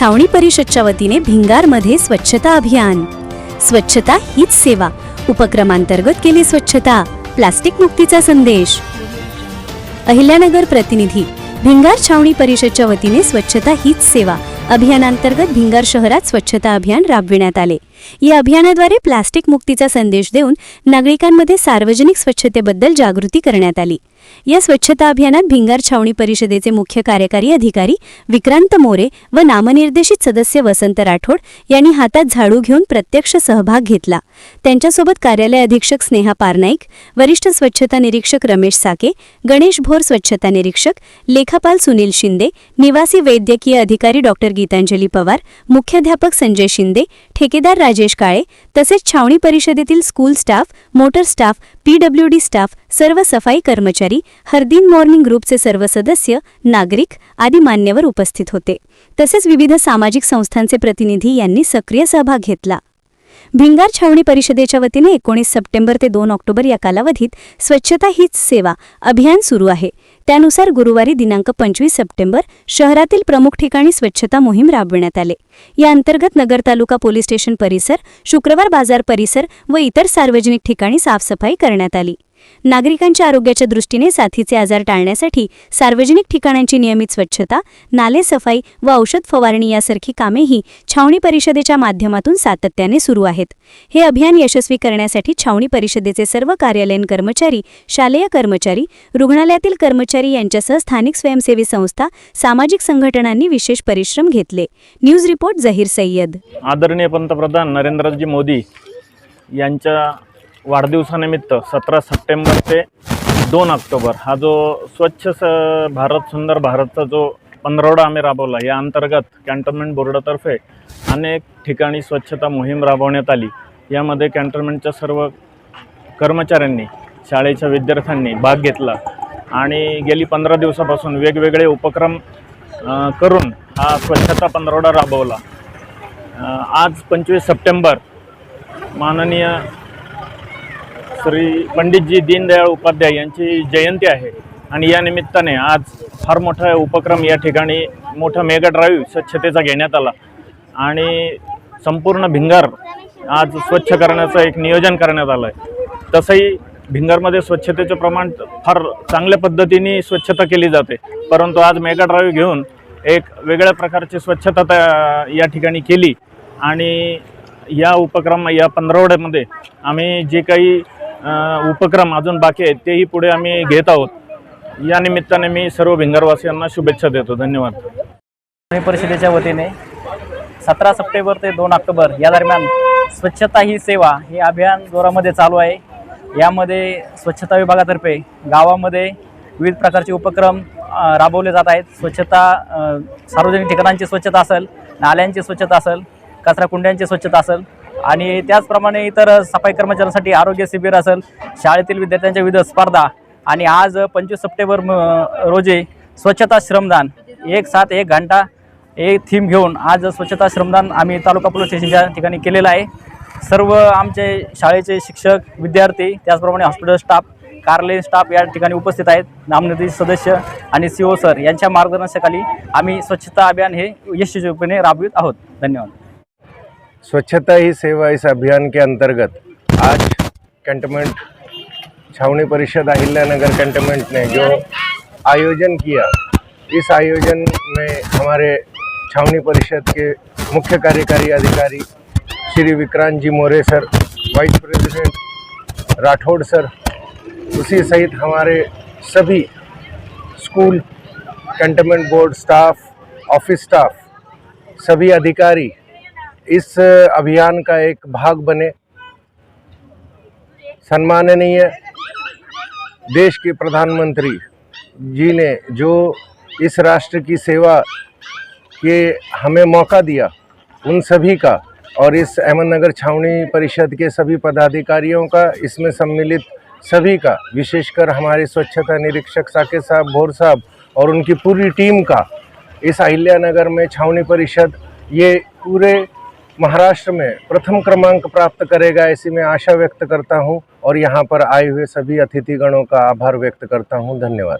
छावणी परिषदच्या वतीने भिंगारमध्ये स्वच्छता अभियान. स्वच्छता हीच सेवा. उपक्रमांतर्गत केली स्वच्छता. प्लास्टिक मुक्तीचा संदेश. अहिल्यानगर प्रतिनिधी भिंगार छावणी परिषदच्या वतीने स्वच्छता हीच सेवा. अभियानांतर्गत भिंगार शहरात स्वच्छता अभियान राबविण्यात आले. या अभियानाद्वारे प्लास्टिक मुक्तीचा संदेश देऊन नागरिकांमध्ये सार्वजनिक स्वच्छतेबद्दल जागृती करण्यात आली. या स्वच्छता अभियानात भिंगार छावणी परिषदेचे मुख्य कार्यकारी अधिकारी विक्रांत मोरे व नामनिर्देशित सदस्य वसंत राठोड यांनी हातात झाडू घेऊन प्रत्यक्ष सहभाग घेतला. त्यांच्यासोबत कार्यालय अधीक्षक स्नेहा पारनाईक वरिष्ठ स्वच्छता निरीक्षक रमेश साके गणेश भोर स्वच्छता निरीक्षक लेखापाल सुनील शिंदे निवासी वैद्यकीय अधिकारी डॉक्टर गीतांजली पवार मुख्याध्यापक संजय शिंदे ठेकेदार राजेश काळे तसेच छावणी परिषदेतील school staff motor staff PWD staff सर्व सफाई कर्मचारी हरदिन मॉर्निंग ग्रुपचे सर्व सदस्य नागरिक आदी मान्यवर उपस्थित होते. तसेच विविध सामाजिक संस्थांचे प्रतिनिधी यांनी सक्रिय सहभाग घेतला. भिंगार छावणी परिषदेच्या वतीने एकोणीस सप्टेंबर ते दोन ऑक्टोबर या कालावधीत स्वच्छता हीच सेवा अभियान सुरू आहे. त्यानुसार गुरुवारी दिनांक पंचवीस सप्टेंबर शहरातील प्रमुख ठिकाणी स्वच्छता मोहीम राबविण्यात आले. या अंतर्गत नगर तालुका पोलीस स्टेशन परिसर शुक्रवार बाजार परिसर व इतर सार्वजनिक ठिकाणी साफसफाई करण्यात आली. नागरिकांच्या आरोग्याच्या दृष्टीने साथीचे आजार टाळण्यासाठी सार्वजनिक ठिकाणांची नियमित स्वच्छता नाले सफाई व औषध फवारणी यासारखी कामेही छावणी परिषदेच्या माध्यमातून सातत्याने सुरू आहेत. हे अभियान यशस्वी करण्यासाठी छावणी परिषदेचे सर्व कार्यालयीन कर्मचारी शालेय कर्मचारी रुग्णालयातील कर्मचारी यांच्यासह स्थानिक स्वयंसेवी संस्था सामाजिक संघटनांनी विशेष परिश्रम घेतले. News report Zaheer Syed. आदरणीय पंतप्रधान नरेंद्रजी मोदी यांच्या वाढदिवसानिमित्त सतरा सप्टेंबर ते दोन ऑक्टोबर हा जो स्वच्छ स भारत सुंदर भारतचा जो पंधरवडा आम्ही राबवला या अंतर्गत कॅन्टोन्मेंट बोर्डातर्फे अनेक ठिकाणी स्वच्छता मोहीम राबवण्यात आली. यामध्ये कॅन्टोन्मेंटच्या सर्व कर्मचाऱ्यांनी शाळेच्या विद्यार्थ्यांनी भाग घेतला आणि गेली पंधरा दिवसापासून वेगवेगळे उपक्रम करून हा स्वच्छता पंधरवडा राबवला. आज पंचवीस सप्टेंबर माननीय श्री पंडितजी दीनदयाळ उपाध्याय यांची जयंती आहे. आणि या निमित्ताने आज फार मोठा उपक्रम या ठिकाणी मोठा मेगा ड्राईव्ह स्वच्छतेचा घेण्यात आला. आणि संपूर्ण भिंगार आज स्वच्छ करण्याचं एक नियोजन करण्यात आलं आहे तसंही भिंगारमध्ये स्वच्छतेचं प्रमाण फार चांगल्या पद्धतीने स्वच्छता केली जाते. परंतु आज मेगा ड्राईव्ह घेऊन एक वेगळ्या प्रकारची स्वच्छता त्या या ठिकाणी केली. आणि या उपक्रम या पंधरवड्यामध्ये आम्ही जे काही उपक्रम अजून बाकी आहेत तेही पुढे आम्ही घेत आहोत. या निमित्ताने मी सर्व भिंगारवासियांना शुभेच्छा देतो. धन्यवाद. पुणे परिषदेच्या वतीने सतरा सप्टेंबर ते दोन ऑक्टोबर या दरम्यान स्वच्छता ही सेवा हे अभियान जोरामध्ये चालू आहे. यामध्ये स्वच्छता विभागातर्फे गावामध्ये विविध प्रकारचे उपक्रम राबवले जात आहेत. स्वच्छता सार्वजनिक ठिकाणांची स्वच्छता असेल नाल्यांची स्वच्छता असेल कचरा कुंड्यांची स्वच्छता असेल आणि त्याचप्रमाणे इतर सफाई कर्मचाऱ्यांसाठी आरोग्य शिबिर असेल शाळेतील विद्यार्थ्यांच्या विविध स्पर्धा आणि आज पंचवीस सप्टेंबर म- रोजी स्वच्छता श्रमदान. एक सात एक घंटा एक थीम घेऊन आज स्वच्छता श्रमदान आम्ही तालुका पोलीस स्टेशनच्या ठिकाणी केलेलं आहे. सर्व आमचे शाळेचे शिक्षक विद्यार्थी त्याचप्रमाणे हॉस्पिटल स्टाफ कार्यालयीन स्टाफ या ठिकाणी उपस्थित आहेत. नामनिर्देश सदस्य आणि सी ओ सर यांच्या मार्गदर्शनाखाली आम्ही स्वच्छता अभियान हे यशस्वीपणे राबवित आहोत. धन्यवाद. स्वच्छता ही सेवा इस अभियान के अंतर्गत आज कैंटमेंट छावनी परिषद अहिल्यानगर कैंटोनमेंट ने जो आयोजन किया, इस आयोजन में हमारे छावनी परिषद के मुख्य कार्यकारी अधिकारी Shri Vikrant ji More sir vice president Rathore sir, उसी सहित हमारे सभी school cantonment board staff office staff सभी अधिकारी इस अभियान का एक भाग बने। सम्माननीय देश के प्रधानमंत्री जी ने जो इस राष्ट्र की सेवा के हमें मौका दिया, उन सभी का और इस अहमदनगर छावनी परिषद के सभी पदाधिकारियों का, इसमें सम्मिलित सभी का, विशेषकर हमारे स्वच्छता निरीक्षक साकेत साहब, भोर साहब और उनकी पूरी टीम का, इस अहिल्यानगर में छावनी परिषद, ये पूरे महाराष्ट्र में प्रथम क्रमांक प्राप्त करेगा ऐसी मैं आशा व्यक्त करता हूं और यहाँ पर आए हुए सभी अतिथिगणों का आभार व्यक्त करता हूं। धन्यवाद।